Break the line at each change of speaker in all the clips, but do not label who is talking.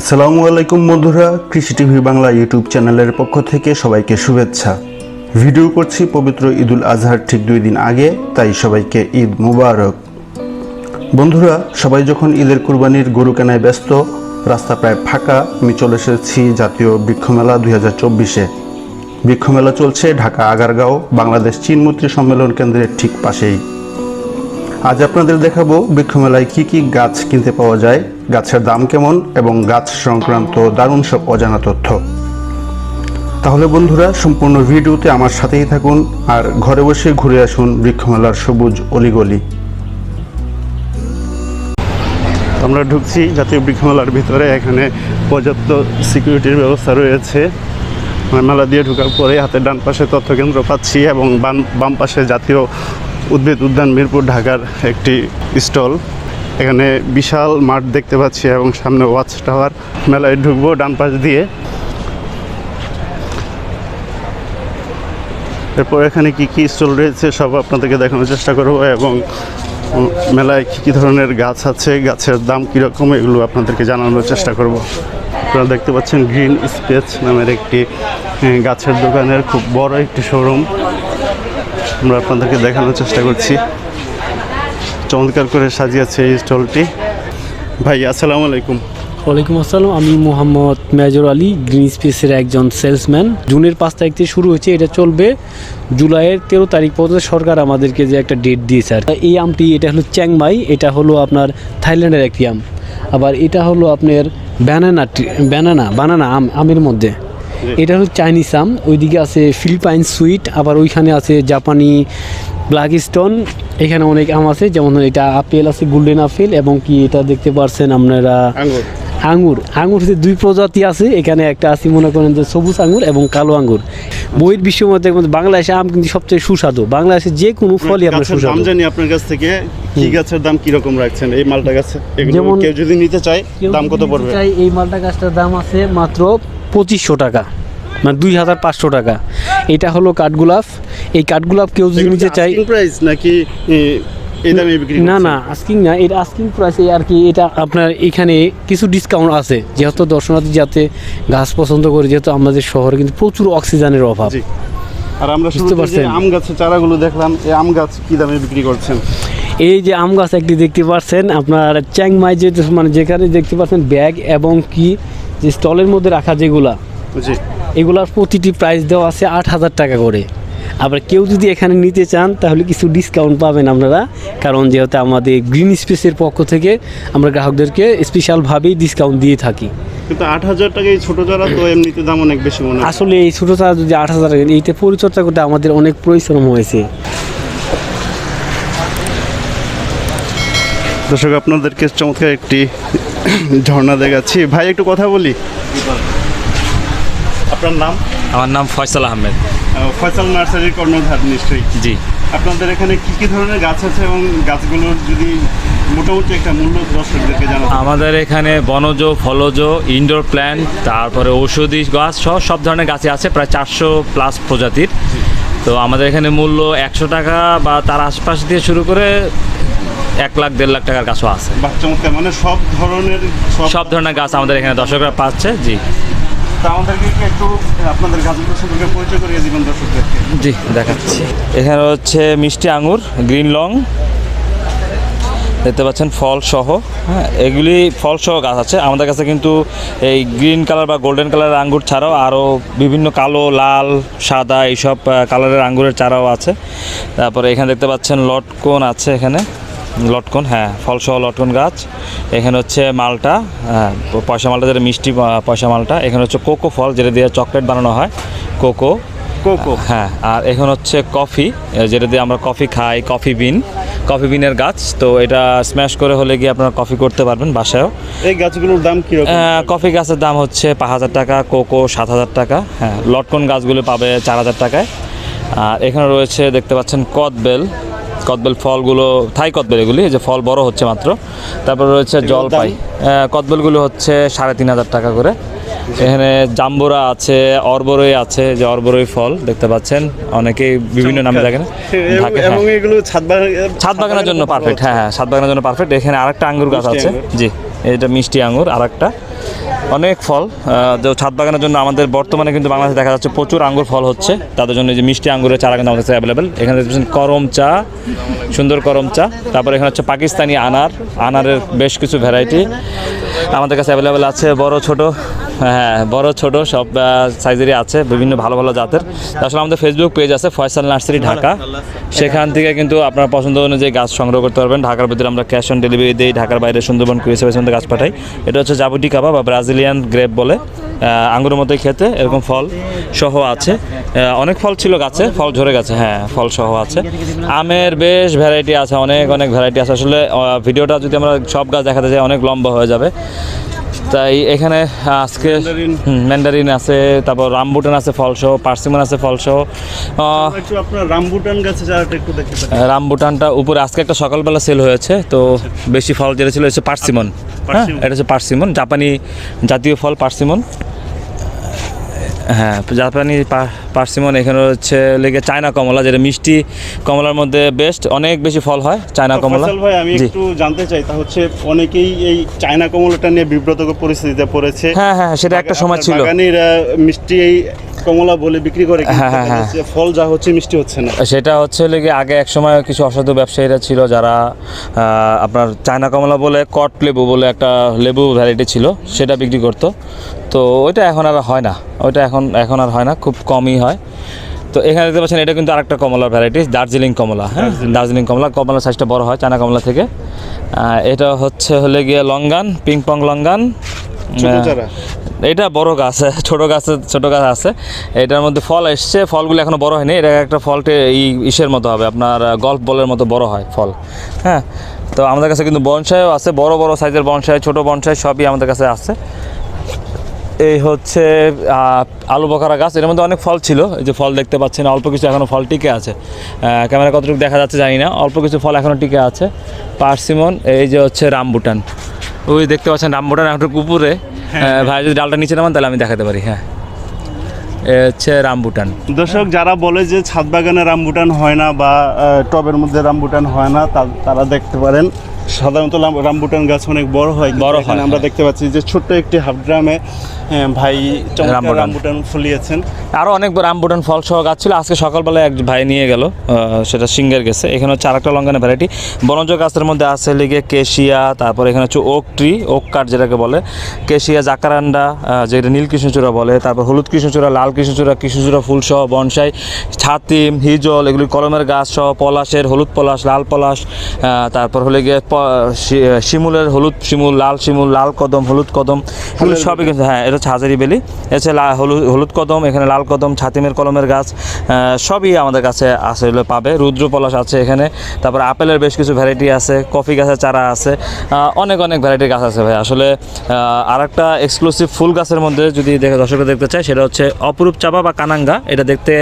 আসসালামু আলাইকুম বন্ধুরা, কৃষি টিভি বাংলা ইউটিউব চ্যানেলের পক্ষ থেকে সবাইকে শুভেচ্ছা। ভিডিও করছি পবিত্র ঈদুল আজহার ঠিক দুই দিন আগে, তাই সবাইকে ঈদ মুবারক। বন্ধুরা, সবাই যখন ঈদের কুরবানির গরু কেনায় ব্যস্ত, রাস্তা প্রায় ফাঁকা, আমি চলে এসেছি জাতীয় বৃক্ষমেলা দুই হাজার চব্বিশে। বৃক্ষমেলা চলছে ঢাকা আগারগাঁও, বাংলাদেশ চীন মৈত্রী সম্মেলন কেন্দ্রের ঠিক পাশেই। আজ আপনাদের দেখাবো বৃক্ষমেলায় কি কি গাছ কিনতে পাওয়া যায় গাছের দাম কেমন এবং গাছ সংক্রান্ত দারুণ সব অজানা তথ্য। তাহলে বন্ধুরা, সম্পূর্ণ ভিডিওতে আমার সাথেই থাকুন আর ঘরে বসে ঘুরে আসুন বৃক্ষমেলার সবুজ অলিগলি। আমরা ঢুকছি জাতীয় বৃক্ষমেলার ভিতরে, এখানে পর্যাপ্ত সিকিউরিটির ব্যবস্থা রয়েছে। মেলা দিয়ে ঢোকার পরে হাতের ডান পাশে তথ্য কেন্দ্র পাচ্ছি এবং বাম বাম পাশে জাতীয় উদ্ভিদ উদ্যান মিরপুর ঢাকার একটি স্টল। এখানে বিশাল মাঠ দেখতে পাচ্ছি এবং সামনে ওয়াচ টাওয়ার, মেলায় ঢুকবো ডান পাশ দিয়ে। এরপর এখানে কি কি স্টল রয়েছে সব আপনাদেরকে দেখানোর চেষ্টা করব এবং মেলায় কী কী ধরনের গাছ আছে, গাছের দাম কীরকম এগুলো আপনাদেরকে জানানোর চেষ্টা করব। আপনারা দেখতে পাচ্ছেন গ্রিন স্পেস নামের একটি গাছের দোকানের খুব বড় একটি শোরুম। আমরা আপনাদেরকে দেখানোর চেষ্টা করছি। চমৎকার করে সাজিয়েছে এই স্টলটি। ভাই আসসালামু আলাইকুম।
ওয়ালাইকুম আসসালাম আমি মোহাম্মদ মেজর আলী গ্রিন স্পেসের একজন সেলসম্যান। জুনের পাঁচ তারিখ থেকে শুরু হয়েছে এটা চলবে জুলাইয়ের তেরো তারিখ পর্যন্ত। সরকার আমাদেরকে যে একটা ডেট দিয়েছে আর এই আমটি এটা হলো চ্যাংমাই এটা হলো আপনার থাইল্যান্ডের একটি আম। আবার এটা হলো আপনার ব্যানানা ব্যানানা বানানা আম আমের মধ্যে। এটা হলো চাইনিজ আম ওইদিকে আছে ফিলিপাইন সুইট আবার ওইখানে আছে জাপানি ব্ল্যাক স্টোন এখানে অনেক আম আছে যেমন এটা আপেল আছে গোল্ডেন আপেল এবং কি এটা দেখতে পারছেন আপনারা?
আঙ্গুর।
আঙ্গুর। আঙ্গুর হচ্ছে দুই প্রজাতি আছে এখানে একটা আছে মনে করেন যে সবুজ আঙ্গুর এবং কালো আঙ্গুর। বইয়ের বিশ্ব মধ্যে বাংলাদেশে আম কিন্তু সবচেয়ে সুস্বাদু। বাংলাদেশে যে কোনো ফলই আপনার
দাম
সুস্বাদু।
জানি আপনার কাছ থেকে কি গাছের দাম কীরকম রাখছেন এই মালটা গাছে?
যেমন-
কেউ যদি নিতে চায় দাম কত পড়বে?
চায়, এই মালটা গাছটার দাম আছে মাত্র পঁচিশশো টাকা মানে দুই হাজার পাঁচশো টাকা। এটা হলো কাঠগোলাপ এই কাঠগোলাপ কেউ যদি নিতে চায়
প্রাইস নাকি এই
না? না আস্কিং না এটা আস্কিং প্রাইসে আর কি এটা আপনার এখানে কিছু ডিসকাউন্ট আছে। যেহেতু দর্শনার্থী যাতে গাছ পছন্দ করে যেহেতু আমাদের শহরে কিন্তু প্রচুর অক্সিজেনের অভাব।
আর আমরা শুনতে
পারছেন?
আম গাছের চারাগুলো দেখলাম এই আম গাছ কি দামে বিক্রি করছেন?
এই যে আম গাছ একটি দেখতে পাচ্ছেন আপনার চ্যাংমাই যে মানে যেখানে দেখতে পাচ্ছেন ব্যাগ এবং কি যে স্টলের মধ্যে রাখা যেগুলা এগুলার প্রতিটি প্রাইস দেওয়া আছে আট হাজার টাকা করে। আবার কেউ যদি এখানে নিতে চান তাহলে কিছু ডিসকাউন্ট পাবেন আপনারা। কারণ যেহেতু আমাদের গ্রিন স্পেসের পক্ষ থেকে আমরা গ্রাহকদেরকে স্পেশালভাবেই ডিসকাউন্ট দিয়ে থাকি।
কিন্তু আট হাজার টাকা এই ছোট চারা তো এমনিতে দাম অনেক বেশি মনে
আসলে এই ছোটো চারা যদি আট হাজার টাকা এইটা পরিচর্যা করতে আমাদের অনেক পরিশ্রম হয়েছে।
দর্শক আপনাদেরকে চমৎকার একটি ঝর্ণা দেখাচ্ছি। ভাই একটু কথা বলি। আপনার নাম?
আমার নাম ফয়সাল আহমেদ।
আহ, ফয়সাল নার্সারির কর্ণধার নিশ্চয়ই।
জি।
আপনাদের এখানে কি কি ধরনের গাছ আছে এবং গাছগুলোর যদি মোটামুটি একটা মূল্য দর্শকদেরকে জানাতে।
আমাদের এখানে বনজ ফলজ ইনডোর প্ল্যান্ট তারপরে ঔষধি গাছ সহ সব ধরনের গাছই আছে প্রায় চারশো প্লাস প্রজাতির। তো আমাদের এখানে মূল্য একশো টাকা বা তার আশপাশ দিয়ে শুরু করে এক লাখ দেড় লাখ টাকার গাছও আছে।
চমৎকার। মানে সব ধরনের
সব ধরনের গাছ আমাদের এখানে দর্শকরা পাচ্ছে জি। জি, দেখাচ্ছি। এখানে হচ্ছে মিষ্টি আঙুর, গ্রিন লং। দেখতে পাচ্ছেন ফল সহ। হ্যাঁ এগুলি ফল সহ গাছ আছে। আমাদের কাছে কিন্তু এই গ্রিন কালার বা গোল্ডেন কালারের আঙ্গুর ছাড়াও আরও বিভিন্ন কালো, লাল, সাদা এইসব কালারের আঙ্গুরের চারাও আছে। তারপরে এখানে দেখতে পাচ্ছেন লটকন আছে এখানে। লটকন হ্যাঁ ফলসহ লটকন গাছ। এখানে হচ্ছে মালটা হ্যাঁ পয়সা মালটা যেটা মিষ্টি পয়সা মালটা। এখানে হচ্ছে কোকো ফল যেটা দিয়ে চকলেট বানানো হয় কোকো।
কোকো।
হ্যাঁ আর এখন হচ্ছে কফি যেটা দিয়ে আমরা কফি খাই কফি বিন। কফি বিনের গাছ তো এটা স্ম্যাশ করে হলে গিয়ে আপনারা কফি করতে পারবেন বাসায়ও।
এই গাছগুলোর দাম
আহ, কফি গাছের দাম হচ্ছে পাঁচ হাজার টাকা কোকো সাত হাজার টাকা। হ্যাঁ লটকন গাছগুলো পাবে চার হাজার টাকায়। আর এখানে রয়েছে দেখতে পাচ্ছেন কদবেল। কদবেল ফলগুলো থাই কদবেল এগুলি যে ফল বড় হচ্ছে মাত্র। তারপর রয়েছে জলপাই। আহ, কদবেলগুলো হচ্ছে সাড়ে তিন হাজার টাকা করে। এখানে জাম্বুরা আছে অরবরই আছে যে অরবরই ফল দেখতে পাচ্ছেন। অনেকেই বিভিন্ন নামে দেখেন।
এবং ছাদ
বাগানের জন্য পারফেক্ট হ্যাঁ হ্যাঁ ছাদ বাগানের জন্য পারফেক্ট এখানে আরেকটা আঙ্গুর গাছ আছে। জি। এটা মিষ্টি আঙুর আর একটা অনেক ফল ছাদ বাগানের জন্য আমাদের বর্তমানে কিন্তু বাংলাদেশে দেখা যাচ্ছে প্রচুর আঙ্গুর ফল হচ্ছে। তাদের জন্য যে মিষ্টি আঙ্গুরের চারা কিন্তু আমাদের কাছে অ্যাভেলেবেল এখানে দেখছেন করম চা, সুন্দর করম চা। তারপরে এখানে হচ্ছে পাকিস্তানি আনার, আনারের বেশ কিছু ভ্যারাইটি আমাদের কাছে অ্যাভেলেবেল আছে, বড়, ছোট। হ্যাঁ বড় ছোট সব সাইজেরই আছে বিভিন্ন ভালো ভালো জাতের। আসলে আমাদের ফেসবুক পেজ আছে ফয়সাল নার্সারি ঢাকা। সেখান থেকে কিন্তু আপনার পছন্দ অনুযায়ী গাছ সংগ্রহ করতে পারবেন। ঢাকার ভিতরে আমরা ক্যাশ অন ডেলিভারি দিই ঢাকার বাইরে সুন্দরবন কুড়ি সেভেন গাছ পাঠাই। এটা হচ্ছে জাবুটি কাবা বা ব্রাজিলিয়ান গ্রেপ বলে। আহ, আঙ্গুরের মতোই খেতে এরকম ফল সহ আছে। অনেক ফল ছিল গাছে ফল ঝরে গেছে হ্যাঁ ফল সহ আছে। আমের বেশ ভ্যারাইটি আছে অনেক অনেক ভ্যারাইটি আছে। আসলে ভিডিওটা যদি আমরা সব গাছ দেখাতে যাই অনেক লম্বা হয়ে যাবে। তাই এখানে আজকে ম্যান্ডারিন আছে তারপর রামবুটান আছে ফলসহ পার্সিমন আছে ফলসহ।
রামবুটান গাছে একটু দেখতে
রামবুটানটা উপরে আজকে একটা সকালবেলা সেল হয়েছে তো বেশি ফল যেটা ছিল হচ্ছে পার্সিমন। হ্যাঁ এটা হচ্ছে পার্সিমন জাপানি জাতীয় ফল পার্সিমন। হ্যাঁ জাপানি পার্সিমন এখানে হচ্ছে লেগে চায়না কমলা যেটা মিষ্টি কমলার মধ্যে বেস্ট অনেক বেশি ফল হয় চায়না কমলা।
ভাই আমি একটু জানতে চাই তা হচ্ছে অনেকেই এই চায়না কমলাটা নিয়ে বিব্রতকর পরিস্থিতিতে পড়েছে।
হ্যাঁ হ্যাঁ সেটা একটা সময় ছিল।
বাগানিরা মিষ্টি এই কমলা বলে বিক্রি করে
হ্যাঁ, হ্যাঁ,
দেখা ফল যা হচ্ছে মিষ্টি হচ্ছে না।
সেটা হচ্ছে লেগে আগে এক সময় কিছু অসাধু ব্যবসায়ীরা ছিল যারা আপনার চায়না কমলা বলে কট লেবু বলে একটা লেবু ভ্যারাইটি ছিল সেটা বিক্রি করতো। তো ওইটা এখন আর হয় না। ওইটা এখন এখন আর হয় না খুব কমই হয়। তো এখানে দেখতে পাচ্ছেন এটা কিন্তু আরেকটা কমলার ভ্যারাইটি দার্জিলিং কমলা হ্যাঁ? দার্জিলিং। কমলা কমলার সাইজটা বড় হয় চায়না কমলা থেকে। এটা হচ্ছে হলে গিয়ে লঙ্গান পিং পং লঙ্গান? এটা বড় গাছ ছোট গাছ ছোট গাছ আছে। এটার মধ্যে ফল এসছে ফলগুলো এখনও বড় হয়নি এটা একটা ফলটে এই ইসের মতো হবে আপনার গল্ফ বলের মতো বড় হয় ফল হ্যাঁ। তো আমাদের কাছে কিন্তু বনসাইও আছে বড় বড় সাইজের বনসাই ছোট বনসাই সবই আমাদের কাছে আছে। এই হচ্ছে আলু বখারা গাছ এর মধ্যে অনেক ফল ছিল এই যে ফল দেখতে পাচ্ছেন অল্প কিছু এখনও ফল টিকে আছে। ক্যামেরা কতটুকু দেখা যাচ্ছে জানি না অল্প কিছু ফল এখনও টিকে আছে। পার্সিমন এই যে হচ্ছে রামবুটান। ওই দেখতে পাচ্ছেন রামবুটান একটু উপরে। আহ, ভাই যদি ডালটা নিচে নামান তাহলে আমি দেখাতে পারি হ্যাঁ। হচ্ছে রামবুটান
দর্শক যারা বলে যে ছাদ বাগানে রামবুটান হয় না বা টবের মধ্যে রামবুটান হয় না তারা দেখতে পারেন। সাধারণত রামবুটান গাছ অনেক বড় হয়
বড় হয়,
আমরা
হ্যাঁ।
দেখতে পাচ্ছি যে ছোট্ট একটি হাফ ড্রামে ভাই
রামবুটান।
ফুলিয়েছেন।
আরও অনেক রামবুটান ফল সহ গাছ ছিল। আজকে সকালবেলায় এক ভাই নিয়ে গেল সেটা সিঙ্গার গেছে। এখানে হচ্ছে আরেকটা লঙ্কানের ভ্যারাইটি বনজ গাছের মধ্যে আছে লিগে কেশিয়া তারপর এখানে হচ্ছে ওক ট্রি ওক কাঠ যেটাকে বলে। কেশিয়া জাকারান্ডা যেটা নীল কৃষ্ণচূড়া বলে। তারপর হলুদ কৃষ্ণচূড়া লাল কৃষ্ণচূড়া কৃষ্ণচূড়া ফুল সহ বনসাই ছাতিম হিজল এগুলি কলমের গাছ সহ পলাশের হলুদ পলাশ লাল পলাশ তারপর হলে গিয়ে শিমুলের হলুদ শিমুল লাল শিমুল লাল কদম হলুদ কদম এগুলো সবই কিন্তু হ্যাঁ এটা হচ্ছে হাজারি বেলি। এছাড়া হলুদ হলুদ কদম এখানে লাল কদম ছাতিমের কলমের গাছ সবই আমাদের কাছে আছে এগুলো পাবে। রুদ্র পলাশ আছে এখানে তারপর আপেলের বেশ কিছু ভ্যারাইটি আছে কফি গাছের চারা আছে অনেক অনেক ভ্যারাইটির গাছ আছে ভাই। আসলে আর একটা এক্সক্লুসিভ ফুল গাছের মধ্যে যদি দেখে দর্শকরা দেখতে চায় সেটা হচ্ছে অপরূপ চাপা বা কানাঙ্গা। এটা দেখতে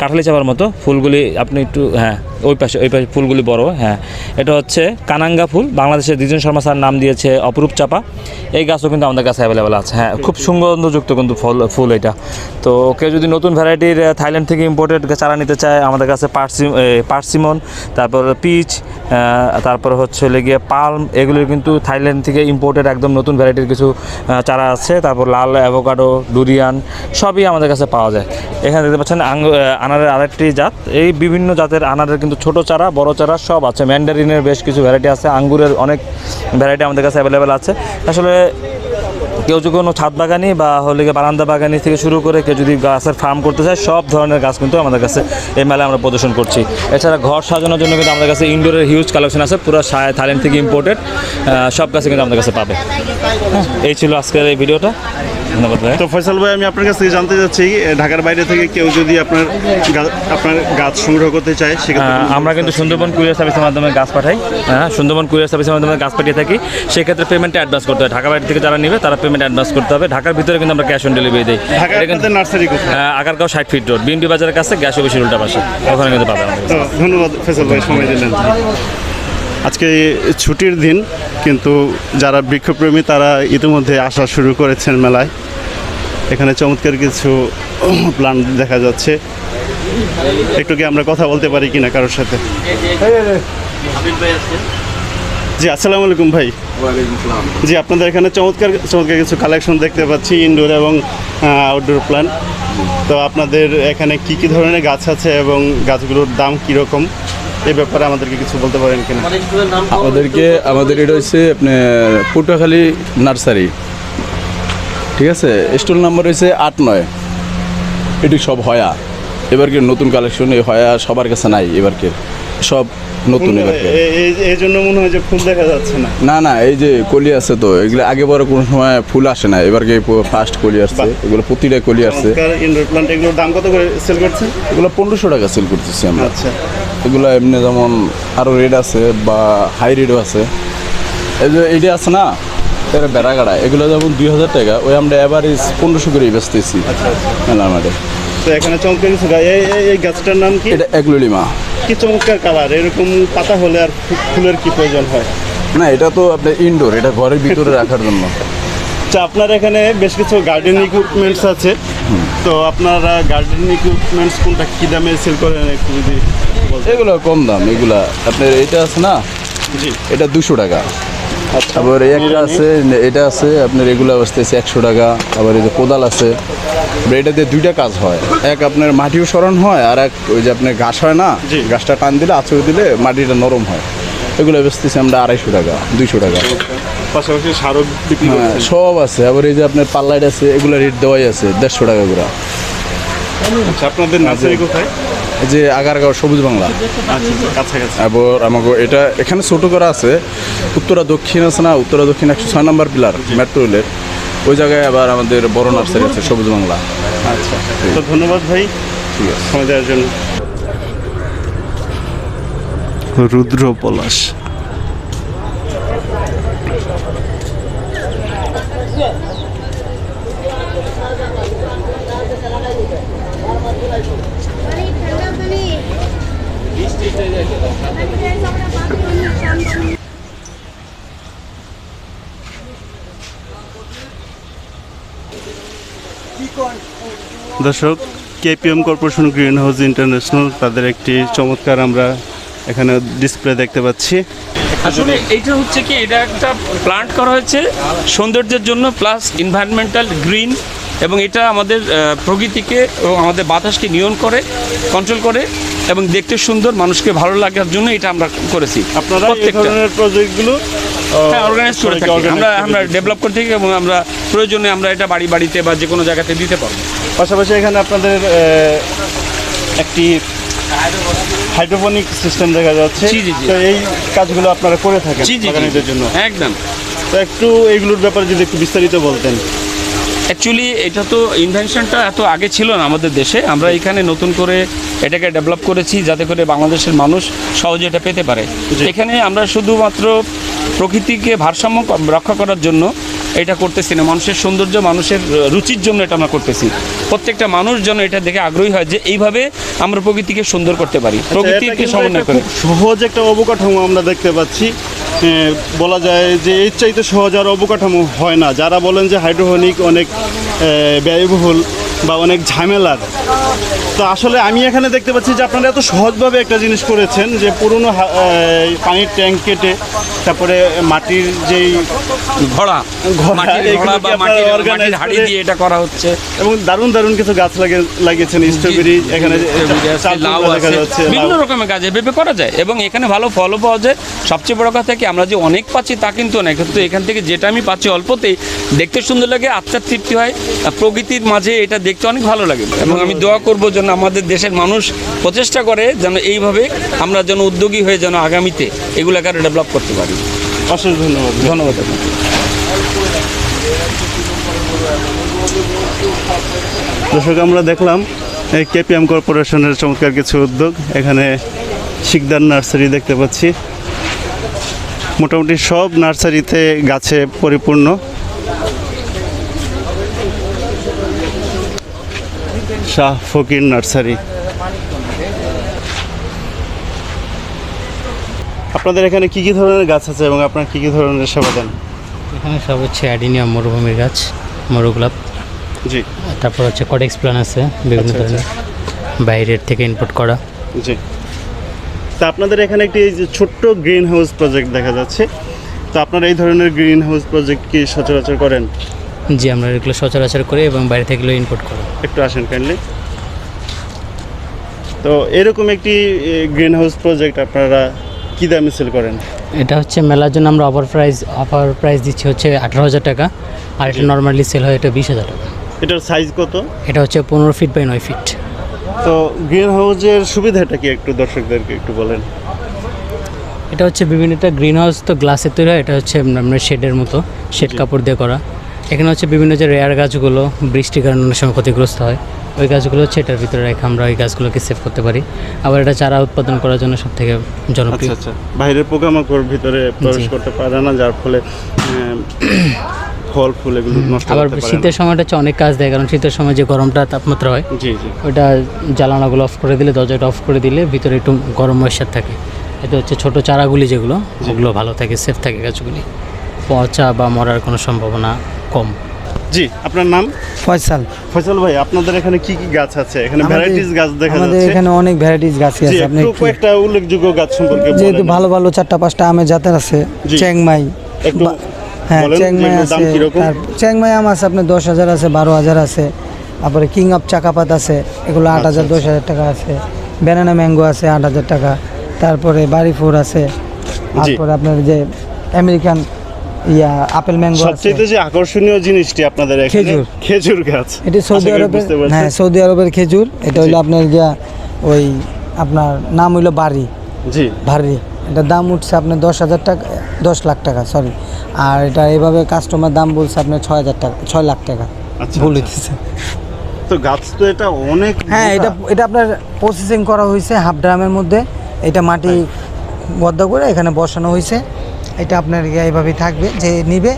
কাঠালি চাপার মতো। ফুলগুলি আপনি একটু হ্যাঁ ওই পাশে ওই পাশে ফুলগুলি বড় হ্যাঁ। এটা হচ্ছে কানাঙ্গা ফুল বাংলাদেশের দ্বিজন শর্মা স্যার নাম দিয়েছে অপরূপ চাপা। এই গাছও কিন্তু আমাদের কাছে অ্যাভেলেবেল আছে। হ্যাঁ খুব সুগন্ধযুক্ত কিন্তু ফল ফুল এটা। তো কেউ যদি নতুন ভ্যারাইটির থাইল্যান্ড থেকে ইম্পোর্টেড চারা নিতে চায় আমাদের কাছে পার্সি এ, পার্সিমন তারপর পিচ তারপর হচ্ছে লেগে পালম এগুলো কিন্তু থাইল্যান্ড থেকে ইম্পোর্টেড একদম নতুন ভ্যারাইটির কিছু চারা আছে। তারপর লাল অ্যাভোকাডো ডুরিয়ান সবই আমাদের কাছে পাওয়া যায়। এখানে দেখতে পাচ্ছেন আনারের আরেকটি জাত। এই বিভিন্ন জাতের আনারের কিন্তু ছোট চারা বড় চারা সব আছে। ম্যান্ডারিনের বেশ কিছু ভ্যারাইটি আছে, আঙ্গুরের অনেক ভ্যারাইটি আমাদের কাছে অ্যাভেলেবেল আছে। আসলে কেউ যদি কোনো ছাদ বাগানি বা হলে বারান্দা বাগানি থেকে শুরু করে কেউ যদি গাছের ফার্ম করতে চায়, সব ধরনের গাছ কিন্তু আমাদের কাছে এই মেলায় আমরা প্রদর্শন করছি। এছাড়া ঘর সাজানোর জন্য কিন্তু আমাদের কাছে ইনডোরের হিউজ কালেকশন আছে, পুরো থাইল্যান্ড থেকে ইম্পোর্টেড সব গাছে কিন্তু আমাদের কাছে পাবে। এই ছিল আজকের এই ভিডিওটা ধন্যবাদ ভাই।
তো ফয়সাল ভাই আমি আপনার কাছ থেকে জানতে চাচ্ছি ঢাকার বাইরে থেকে কেউ যদি আপনার আপনার গাছ সংগ্রহ করতে চায় সেক্ষেত্রে
আমরা কিন্তু সুন্দরবন কুরিয়ার সার্ভিসের মাধ্যমে গাছ পাঠাই। হ্যাঁ সুন্দরবন কুরিয়ার সার্ভিসের মাধ্যমে গাছ পাঠিয়ে থাকি। সেক্ষেত্রে পেমেন্টটা অ্যাডভান্স করতে হয়। ঢাকা বাইরে থেকে যারা নেবে তারা পেমেন্ট অ্যাডভান্স করতে হবে। ঢাকার ভিতরে কিন্তু আমরা ক্যাশ অন ডেলিভারি দিই।
নার্সারি
আগারগাঁও ষাট ফিট রোড বিএনপি বাজারের কাছে গ্যাস অফিসের উল্টা পাশে। ওখানে কিন্তু পাবে আমাদের কাছে।
তো ধন্যবাদ ফেসল ভাই সময় দিলেন। আজকে ছুটির দিন কিন্তু যারা বৃক্ষপ্রেমী তারা ইতিমধ্যে আসা শুরু করেছেন মেলায়। এখানে চমৎকার কিছু প্লান্ট দেখা যাচ্ছে। একটু কি আমরা কথা বলতে পারি কিনা কারোর সাথে? জি আসসালামু আলাইকুম ভাই। জি আপনাদের এখানে চমৎকার চমৎকার কিছু কালেকশন দেখতে পাচ্ছি ইনডোর এবং আউটডোর প্ল্যান্ট তো আপনাদের এখানে কি কি ধরনের গাছ আছে এবং গাছগুলোর দাম কীরকম? এই ব্যাপারে আমাদেরকে কিছু বলতে পারেন কিনা?
আমাদেরকে আমাদের এটা হচ্ছে আপনার পটুয়াখালী নার্সারি। ঠিক আছে? স্টল নাম্বার হয়েছে আট নয়। এটি সব হয়া। এবারকে নতুন কালেকশন এই হয়া সবার কাছে নাই এবারকে সব নতুন এবারকে
এ- এ- এই জন্য মনে হয় যে ফুল দেখা যাচ্ছে না।
না না এই যে কলি আছে তো এগুলো আগে বড় কোনো সময় ফুল আসে না। এবারকে ফার্স্ট কলি আসছে। এগুলো প্রতিটা কলি আসছে।
ইনডোর এগুলোর দাম কত করে সেল করছেন?
এগুলো পনেরোশো টাকা সেল করতেছি আমরা।
আচ্ছা।
এগুলো এমনি যেমন আরও রেড আছে বা হাই রেডও আছে। এই যে এইটা আছে না এটা বেড়াগাড়া এগুলো যেমন দুই হাজার টাকা ওই আমরা অ্যাভারেজ পনেরোশো করেই বেচতেছি মেলার মাঠে
তো এখানে চমৎকার কিছু এই গাছটার নাম কি?
এটা একললিমা
কি চমৎকার কালার এরকম পাতা হলে আর ফুলের কি প্রয়োজন হয়?
না এটা তো আপনার ইনডোর এটা ঘরের ভিতরে রাখার জন্য।
আচ্ছা আপনার এখানে বেশ কিছু গার্ডেন ইকুইপমেন্টস আছে। তো আপনারা গার্ডেন ইকুইপমেন্টস কোনটা কি দামে সেল করেন একটু যদি।
এগুলো কম দাম এগুলা। আপনার এটা আছে না? এটা দুশো টাকা।
আচ্ছা।
আবার একটা আছে এটা আছে আপনার এগুলো বসতেছে একশো টাকা। আবার এই যে কোদাল আছে আবার এটা দিয়ে দুইটা কাজ হয়। এক আপনার মাটিও সরান হয় আর এক ওই যে আপনার ঘাস হয় না। ঘাসটা টান দিলে আঁচড় দিলে মাটিটা নরম হয়। এগুলো বেচতেছি আমরা আড়াইশো টাকা দুইশো টাকা।
পাশাপাশি সারও
হ্যাঁ সব আছে। আবার এই যে আপনার পাল্লাইট আছে এগুলো রেট দেওয়াই আছে দেড়শো টাকা করে।
আচ্ছা আপনাদের নার্সারি কোথায়?
যে আগারগাঁও সবুজ বাংলা।
আচ্ছা কাছাকাছি
আবার আমাকে এটা এখানে ছোট করা আছে। উত্তরা দক্ষিণ আছে না? উত্তরা দক্ষিণ একশো ছয় নম্বর পিলার মেট্রো রেলের। ওই জায়গায় আবার আমাদের বড় নার্সারি আছে সবুজ বাংলা।
আচ্ছা। তো ধন্যবাদ ভাই।
ঠিক আছে।
সময় দেওয়ার জন্য। রুদ্র পলাশ দর্শক KPM corporation green house international তাদের একটি চমৎকার আমরা এখানে ডিসপ্লে দেখতে পাচ্ছি।
আসলে এইটা হচ্ছে কি, এটা একটা প্লান্ট করা হয়েছে সৌন্দর্যের জন্য প্লাস এনভায়রনমেন্টাল গ্রিন এবং এটা আমাদের প্রকৃতিকে এবং আমাদের বাতাসকে নিয়ন করে কন্ট্রোল করে এবং দেখতে সুন্দর মানুষকে ভালো লাগার জন্য এটা আমরা করেছি।
আপনারা প্রজেক্টগুলো
হ্যাঁ অর্গানাইজ করে থাকি। আমরা আমরা ডেভেলপ করে থাকি এবং আমরা প্রয়োজনে আমরা এটা বাড়ি বাড়িতে বা যে কোনো জায়গাতে দিতে পারব।
পাশাপাশি এখানে আপনাদের একটি হাইড্রোপনিক সিস্টেম দেখা যাচ্ছে। তো এই কাজগুলো আপনারা করে থাকেন জন্য।
একদম।
তো একটু এইগুলোর ব্যাপারে যদি একটু বিস্তারিত বলতেন।
অ্যাকচুয়ালি এটা তো ইনভেনশনটা এত আগে ছিল না আমাদের দেশে। আমরা এখানে নতুন করে এটাকে ডেভেলপ করেছি যাতে করে বাংলাদেশের মানুষ সহজে এটা পেতে পারে। এখানে আমরা শুধুমাত্র প্রকৃতিকে ভারসাম্য রক্ষা করার জন্য এটা করতেছি না। মানুষের সৌন্দর্য মানুষের রুচির জন্য এটা আমরা করতেছি। প্রত্যেকটা মানুষ যেন এটা দেখে আগ্রহী হয় যে এইভাবে আমরা প্রকৃতিকে সুন্দর করতে পারি। প্রকৃতিকে সমন্বয় করে।
সহজ একটা অবকাঠামো আমরা দেখতে পাচ্ছি। বলা যায় যে এর চাইতে সহজ আর অবকাঠামো হয় না। যারা বলেন যে হাইড্রোহনিক অনেক ব্যয়বহুল বা অনেক ঝামেলার তো আসলে আমি এখানে দেখতে পাচ্ছি যে আপনারা এত সহজভাবে একটা জিনিস করেছেন যে পুরনো পানির ট্যাঙ্ক কেটে তারপরে মাটির যেই
ঘোড়া হাড়ি দিয়ে এটা করা হচ্ছে।
এবং দারুণ দারুণ কিছু গাছ লাগে লাগিয়েছেন স্ট্রবেরি এখানে
লাউ আছে বিভিন্ন রকমের গাছ এভাবে করা যায় এবং এখানে ভালো ফলও পাওয়া যায়। সবচেয়ে বড় কথা কি আমরা যে অনেক পাচ্ছি তা কিন্তু না কিন্তু এখান থেকে যেটা আমি পাচ্ছি অল্পতেই দেখতে সুন্দর লাগে আত্মার তৃপ্তি হয়। প্রকৃতির মাঝে এটা দেখতে অনেক ভালো লাগে। এবং আমি দোয়া করব যেন আমাদের দেশের মানুষ প্রচেষ্টা করে যেন এইভাবে আমরা যেন উদ্যোগী হয়ে যেন আগামীতে এগুলোকে আরও ডেভেলপ করতে পারি।
অশেষ ধন্যবাদ।
ধন্যবাদ।
দর্শক, আমরা দেখলাম কেপিএম কর্পোরেশনের চমৎকার কিছু উদ্যোগ। এখানে শিকদার নার্সারি দেখতে পাচ্ছি। মোটামুটি সব নার্সারিতে গাছে পরিপূর্ণ। শাহ ফকির নার্সারি। আপনাদের এখানে কি কি ধরনের গাছ আছে এবং আপনার কি কি ধরনের সেবা দেন?
এখানে সব হচ্ছে অ্যাডিনিয়াম মরুভূমির গাছ মরুগোলাপ।
জি।
তারপর হচ্ছে কটেক্স প্লান আছে বিভিন্ন
আচ্ছা।
ধরনের। বাইরের থেকে ইম্পোর্ট করা।
জি। তা আপনাদের এখানে একটি এই যে ছোট্ট গ্রিন হাউস প্রজেক্ট দেখা যাচ্ছে। তো আপনারা এই ধরনের গ্রিন হাউস প্রজেক্ট কি সচরাচর করেন?
জি আমরা এগুলো সচরাচর করি এবং বাইরে থেকে ইম্পোর্ট করি।
একটু আসেন কাইন্ডলি তো এরকম একটি গ্রিন হাউস প্রজেক্ট আপনারা কি দামে সেল করেন?
এটা হচ্ছে মেলার জন্য আমরা অফার প্রাইস অফার প্রাইস দিচ্ছি হচ্ছে আঠারো হাজার টাকা আর এটা নর্মালি সেল হয় এটা বিশ হাজার টাকা।
এটার সাইজ কত?
এটা হচ্ছে পনেরো ফিট বাই নয় ফিট
তো গ্রিন হাউসের সুবিধাটা কি একটু দর্শকদেরকে একটু বলেন?
এটা হচ্ছে বিভিন্ন একটা গ্রিন হাউস তো গ্লাসের তৈরি হয় এটা হচ্ছে আপনার শেডের মতো শেড কাপড় দিয়ে করা। এখানে হচ্ছে বিভিন্ন যে রেয়ার গাছগুলো বৃষ্টির কারণে অনেক সময় ক্ষতিগ্রস্ত হয় ওই গাছগুলো হচ্ছে এটার ভিতরে রেখে আমরা ওই গাছগুলোকে সেভ করতে পারি। আবার এটা চারা উৎপাদন করার জন্য সব থেকে জনপ্রিয়।
আচ্ছা আচ্ছা। বাইরের পোকামাকড় ভিতরে প্রবেশ করতে পারে না যার ফলে ফল ফুল এগুলো নষ্ট
আবার শীতের সময়টা হচ্ছে অনেক কাজ দেয় কারণ শীতের সময় যে গরমটা তাপমাত্রা হয়।
জি জি।
ওইটা জ্বালানাগুলো অফ করে দিলে দরজাটা অফ করে দিলে ভিতরে একটু গরম ময়েশ্চার থাকে। এটা হচ্ছে ছোট চারাগুলি যেগুলো ওগুলো ভালো থাকে সেফ থাকে গাছগুলি। পচা বা মরার কোনো সম্ভাবনা কম
জি আপনার নাম?
ফয়সাল।
ফয়সাল ভাই আপনাদের এখানে কি কি গাছ আছে? এখানে ভ্যারাইটিস গাছ দেখা যাচ্ছে।
আমাদের এখানে অনেক ভ্যারাইটিস গাছই
জি
আছে আপনি
একটু
একটু-
কয়েকটা উল্লেখযোগ্য গাছ সম্পর্কে বলেন।
যেহেতু ভালো ভালো চারটা পাঁচটা আমের জাতের আছে। চ্যাংমাই।
একটু
হ্যাঁ চ্যাংমাই আছে চ্যাংমাই আম আছে আপনার দশ হাজার আছে বারো হাজার আছে তারপরে কিং অফ চাকাপাত আছে এগুলো আট
আচ্ছা,
হাজার দশ হাজার টাকা আছে ব্যানানা ম্যাঙ্গো আছে আট হাজার টাকা তারপরে বাড়ি ফোর আছে তারপরে আপনার যে আমেরিকান ইয়া আপেল ম্যাঙ্গো
সবচেয়ে যে আকর্ষণীয় জিনিসটি আপনাদের এখানে
খেজুর।
খেজুর গাছ।
এটি সৌদি আরবের হ্যাঁ সৌদি আরবের খেজুর। এটা হলো আপনার গিয়া ওই আপনার নাম হইল বাড়ি।
জি।
ভারী এটার দাম উঠছে আপনার দশ হাজার টাকা দশ লাখ টাকা সরি আর এটা এভাবে কাস্টমার দাম বলছে আপনার ছয় হাজার টাকা ছয় লাখ টাকা।
আচ্ছা, আচ্ছা।
হইতেছে
তো গাছ তো এটা অনেক
হ্যাঁ এটা এটা আপনার প্রসেসিং করা হয়েছে হাফ ড্রামের মধ্যে। এটা মাটি বদ্ধ করে এখানে বসানো হয়েছে। এটা আপনার ইয়ে এইভাবেই থাকবে, যে নিবে,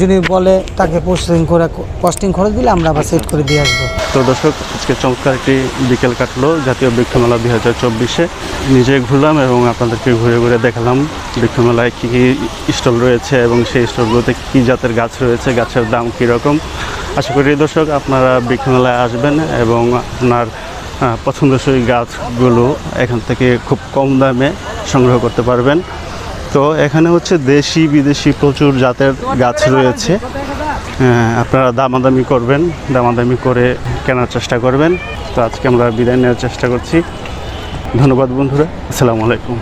যদি বলে তাকে পোস্টিং করে পোস্টিং খরচ দিলে আমরা আবার সেট করে দিয়ে আসব।
তো দর্শক, আজকে চমৎকার একটি বিকেল কাটলো, জাতীয় বৃক্ষমেলা দুই হাজার চব্বিশে। নিজে ঘুরলাম এবং আপনাদেরকে ঘুরে ঘুরে দেখালাম বৃক্ষমেলায় কী কী স্টল রয়েছে এবং সেই স্টলগুলোতে কী জাতের গাছ রয়েছে, গাছের দাম কীরকম। আশা করি দর্শক, আপনারা বৃক্ষমেলায় আসবেন এবং আপনার পছন্দসই গাছগুলো এখান থেকে খুব কম দামে সংগ্রহ করতে পারবেন। তো এখানে হচ্ছে দেশি বিদেশি প্রচুর জাতের গাছ রয়েছে। হ্যাঁ, আপনারা দামাদামি করবেন দামাদামি করে কেনার চেষ্টা করবেন। তো আজকে আমরা বিদায় নেওয়ার চেষ্টা করছি। ধন্যবাদ বন্ধুরা আসসালামু আলাইকুম।